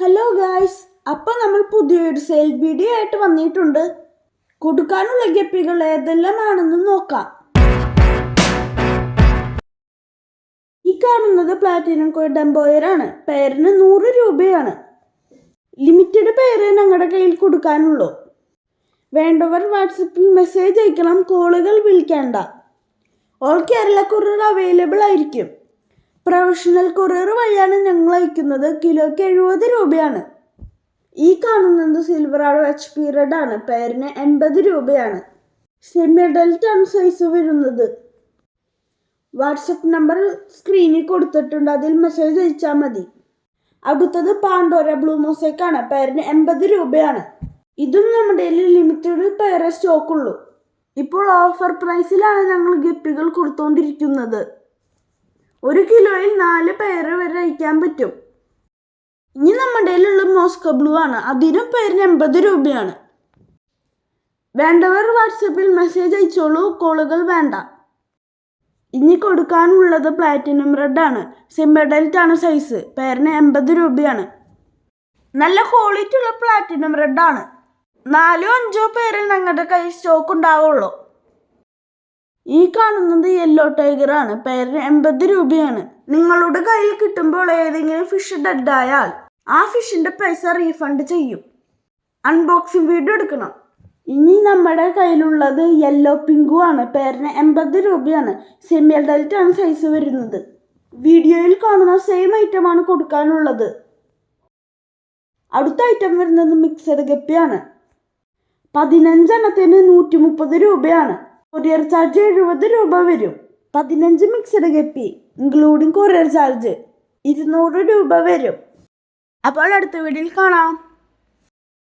Hello guys അപ്പം നമ്മൾ പുതിയൊരു സെയിൽ വീഡിയോ ആയിട്ട് വന്നിട്ടുണ്ട്. കൊടുക്കാനുള്ള ഗപ്പികൾ ഏതെല്ലാമാണെന്ന് നോക്കാം. ഈ കാണുന്നത് പ്ലാറ്റിനം കോയി ഡംബോയറാണ് പേരിന് നൂറ് രൂപയാണ്. ലിമിറ്റഡ് പേര് ഞങ്ങളുടെ കയ്യിൽ കൊടുക്കാനുള്ളൂ. വേണ്ടവർ വാട്സപ്പിൽ മെസ്സേജ് അയക്കണം. കോളുകൾ വിളിക്കേണ്ട. ഓൾ കേരള കൊറിയർ അവൈലബിൾ ആയിരിക്കും. പ്രൊഫഷണൽ കൊറിയർ വഴിയാണ് ഞങ്ങൾ അയക്കുന്നത്. കിലോയ്ക്ക് എഴുപത് രൂപയാണ്. ഈ കാണുന്നത് സിൽവർ ആഡോ എച്ച് പി റെഡ് ആണ്. പേരിന് എൺപത് രൂപയാണ്. സെമി അഡൽറ്റ് ആണ് സൈസ് വരുന്നത്. വാട്സപ്പ് നമ്പർ സ്ക്രീനിൽ കൊടുത്തിട്ടുണ്ട്. അതിൽ മെസ്സേജ് അയച്ചാൽ മതി. അടുത്തത് പാണ്ടോര ബ്ലൂ ആണ്. പേരിന് എൺപത് രൂപയാണ്. ഇതും നമ്മുടെ ലിമിറ്റഡ് പേരെ സ്റ്റോക്കുള്ളൂ ഇപ്പോൾ ഓഫർ പ്രൈസിലാണ് ഞങ്ങൾ ഗപ്പികൾ കൊടുത്തുകൊണ്ടിരിക്കുന്നത് ഒരു കിലോയിൽ നാല് പേര് വരെ അയക്കാൻ പറ്റും. ഇനി നമ്മുടെ കയ്യിലുള്ള മോസ്കോ ബ്ലൂ ആണ്. അതിനും പേരിന് എൺപത് രൂപയാണ്. വേണ്ടവർ വാട്സപ്പിൽ മെസ്സേജ് അയച്ചോളൂ. കോളുകൾ വേണ്ട. ഇനി കൊടുക്കാനുള്ളത് പ്ലാറ്റിനം റെഡ് ആണ്. സിംബഡൽറ്റ് ആണ് സൈസ് പേരിന് എൺപത് രൂപയാണ്. നല്ല ക്വാളിറ്റി ഉള്ള പ്ലാറ്റിനം റെഡ് ആണ്. നാലോ അഞ്ചോ പേര് ഞങ്ങളുടെ കയ്യിൽ സ്റ്റോക്ക് ഉണ്ടാവുള്ളൂ. ഈ കാണുന്നത് യെല്ലോ ടൈഗർ ആണ്. പേരിന് എൺപത് രൂപയാണ്. നിങ്ങളുടെ കയ്യിൽ കിട്ടുമ്പോൾ ഏതെങ്കിലും ഫിഷ് ഡെഡ് ആയാൽ ആ ഫിഷിന്റെ പൈസ റീഫണ്ട് ചെയ്യും. അൺബോക്സിംഗ് വീഡിയോ എടുക്കണം. ഇനി നമ്മുടെ കയ്യിലുള്ളത് യെല്ലോ പിങ്കു ആണ്. പേരിന് എൺപത് രൂപയാണ്. സെമി ആണ് സൈസ് വരുന്നത്. വീഡിയോയിൽ കാണുന്ന സെയിം ആണ് കൊടുക്കാനുള്ളത്. അടുത്ത ഐറ്റം വരുന്നത് മിക്സഡ് ഗപ്പിയാണ്. പതിനഞ്ചെണ്ണത്തിന് നൂറ്റി മുപ്പത് രൂപയാണ്. കൊറിയർ ചാർജ് എഴുപത് രൂപ വരും. പതിനഞ്ച് മിക്സഡ് കപ്പി ഇൻക്ലൂഡിങ് കൊറിയർ ചാർജ് ഇരുന്നൂറ് രൂപ വരും. അപ്പോൾ അടുത്ത വീഡിയോയിൽ കാണാം.